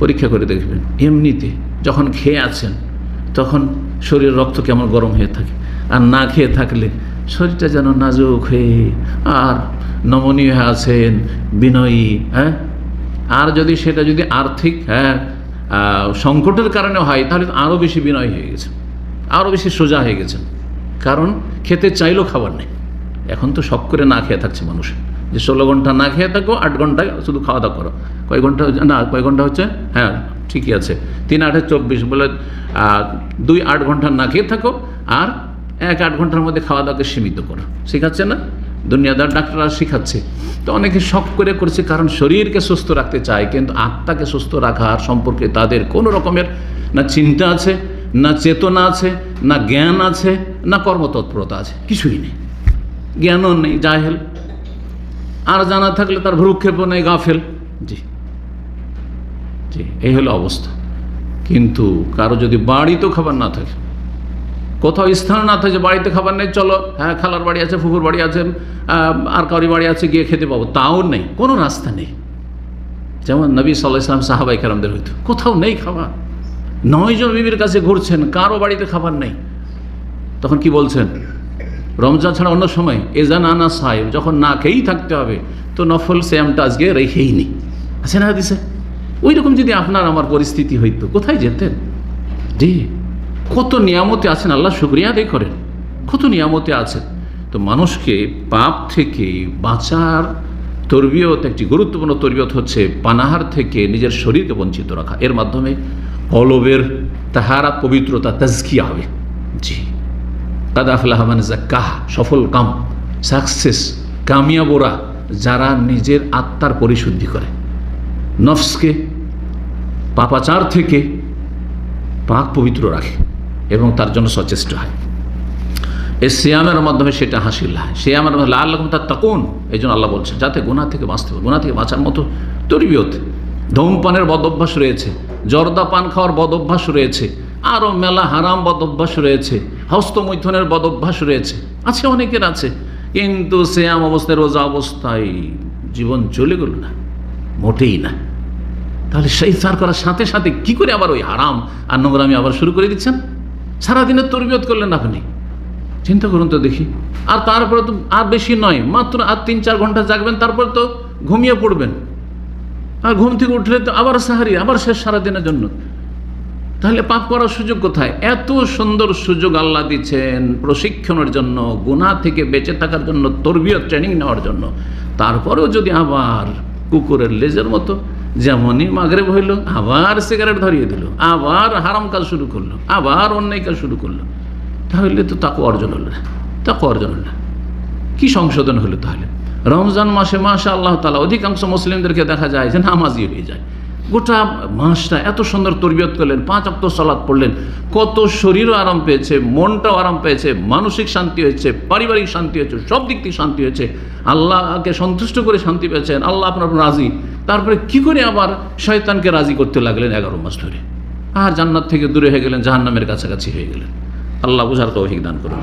পরীক্ষা করে দেখবেন। এমনিতে যখন খেয়ে আছেন, তখন শরীরের রক্ত কেমন গরম হয়ে থাকে। আর না খেয়ে থাকলে শরীরটা যেন নাজুক হয়ে আর নমনীয় হয়ে আছেন, বিনয়ী হ্যাঁ? আর যদি সেটা যদি আর্থিক হ্যাঁ সংকটের কারণে হয়, তাহলে আরও বেশি বিনয় হয়ে গেছে আরও বেশি সোজা হয়ে গেছেন। কারণ খেতে চাইলেও খাবার নেই। এখন তো শখ করে না খেয়ে থাকছে মানুষ। যে ষোলো ঘণ্টা না খেয়ে থাকো, আট ঘণ্টা শুধু খাওয়া দাওয়া করো। কয় ঘণ্টা না, কয় ঘণ্টা হচ্ছে? হ্যাঁ ঠিকই আছে। তিন আটে চব্বিশ বলে দুই আট ঘণ্টা না খেয়ে থাকো, আর এক আট ঘণ্টার মধ্যে খাওয়া দাওয়াকে সীমিত করো। শেখাচ্ছে না? দুনিয়াদার ডাক্তাররা শেখাচ্ছে। তো অনেকে শখ করে করছে, কারণ শরীরকে সুস্থ রাখতে চায়, কিন্তু আত্মাকে সুস্থ রাখার সম্পর্কে তাদের কোনো রকমের না চিন্তা আছে, না চেতনা আছে, না জ্ঞান আছে, না কর্মতৎপরতা আছে। কিছুই নেই। জ্ঞানও নেই জাহেল আর জানা থাকলে তার ভ্রুক্ষেপও নেই গাফেল। জি। জি, এই হলো অবস্থা। কিন্তু কারও যদি বাড়িতেও খাবার না থাকে, কোথাও স্থান না থাকে বাড়িতে খাবার নেই, চলো হ্যাঁ খালার বাড়ি আছে ফুকুর বাড়ি আছে আর কারি বাড়ি আছে, গিয়ে খেতে পাবো। তাও নেই, কোনো রাস্তা নেই। যেমন নবী সাল্লাহ ইসলাম সাহাবাই কালামদের হইতো, কোথাও নেই খাবার। নয়জন বিবির কাছে ঘুরছেন, কারও বাড়িতে খাবার নেই। তখন কি বলছেন? রমজান ছাড়া অন্য সময় এজান আনা সাহেব, যখন না খেয়েই থাকতে হবে, তো নফল শ্যামটা আজকে রেখেই নি আছে না দিছে ওই রকম যদি আপনার আমার পরিস্থিতি হইতো, কোথায় যেতেন? জি, কত নিয়ামতে আছেন, আল্লাহ শুক্রিয়া আদায় করেন, কত নিয়ামতে আছেন। তো মানুষকে পাপ থেকে বাঁচার তরবিয়ত, একটি গুরুত্বপূর্ণ তরবিয়ত হচ্ছে পানাহার থেকে নিজের শরীরকে বঞ্চিত রাখা। এর মাধ্যমে কলবের তাহারা পবিত্রতা তাজকিয়া হবে। জি। কাদাফলাহ মানে কাহ সফল কাম, সাকসেস কামিয়াবোরা যারা নিজের আত্মার পরিশুদ্ধি করে। নফসকে, পাপাচার থেকে পাক পবিত্র রাখে এবং তার জন্য সচেষ্ট হয়। এই সিয়ামের মাধ্যমে সেটা হাসিল হয়। সিয়ামের মাধ্যমে লাল রকম তার তকুন এই জন্য আল্লাহ বলছেন, যাতে গোনা থেকে বাঁচতে হবে গোনা থেকে বাঁচার মতো তরিবিয়ত, ধূমপানের বদ অভ্যাস রয়েছে, জর্দা পান খাওয়ার বদ অভ্যাস রয়েছে আরও মেলা হারাম বদ অভ্যাস রয়েছে, হস্তমৈথনের বদ অভ্যাস রয়েছে, আছে অনেকের আছে, কিন্তু শ্যাম অবস্থায়, রোজা অবস্থায় জীবন চলে গেল না, মোটেই না। তাহলে সেই সার করার সাথে সাথে কি করে আবার ওই হারাম আর নোংরামি আবার শুরু করে দিচ্ছেন? সারাদিনের তরবিয়ত করলেন আপনি। চিন্তা করুন তো দেখি। আর তারপরে তো আর বেশি নয়, মাত্র আর তিন চার ঘণ্টা জাগবেন, তারপর তো ঘুমিয়ে পড়বেন। আর ঘুম থেকে উঠলে তো আবার সাহারি, আবার শেষ সারাদিনের জন্য। তাহলে পাপ করার সুযোগ কোথায়? এত সুন্দর সুযোগ আল্লাহ দিচ্ছেন প্রশিক্ষণের জন্য গুণা থেকে বেঁচে থাকার জন্য তরবীয় ট্রেনিং নেওয়ার জন্য। তারপরেও যদি আবার কুকুরের লেজের মতো, যেমনই মাগরে হইল, আবার সিগারেট ধরিয়ে দিল, আবার হারাম কাজ শুরু করল, আবার অন্যায় কাজ শুরু করল, তাহলে তো তাকে অর্জন হলো না। তাকে অর্জন হলো না। কি সংশোধন হলো তাহলে? রমজান মাসে মাসা আল্লাহ তালা অধিকাংশ মুসলিমদেরকে দেখা যায় যে নামাজি হয়ে যায়। গোটা মাসটা এত সুন্দর তরবিয়ত করলেন, পাঁচ অক্ত সলাদ পড়লেন। কত শরীরও আরাম পেয়েছে, মনটাও আরাম পেয়েছে, মানসিক শান্তি হয়েছে, পারিবারিক শান্তি হয়েছে, সব দিক থেকে শান্তি হয়েছে। আল্লাহকে সন্তুষ্ট করে শান্তি পেয়েছেন, আল্লাহ আপনার রাজি। তারপরে কি করে আবার শয়তানকে রাজি করতে লাগলেন এগারো মাস ধরে? আর জান্নাত থেকে দূরে হয়ে গেলেন, জাহান্নামের কাছাকাছি হয়ে গেলেন। আল্লাহ বুঝার তৌফিক দান করুন।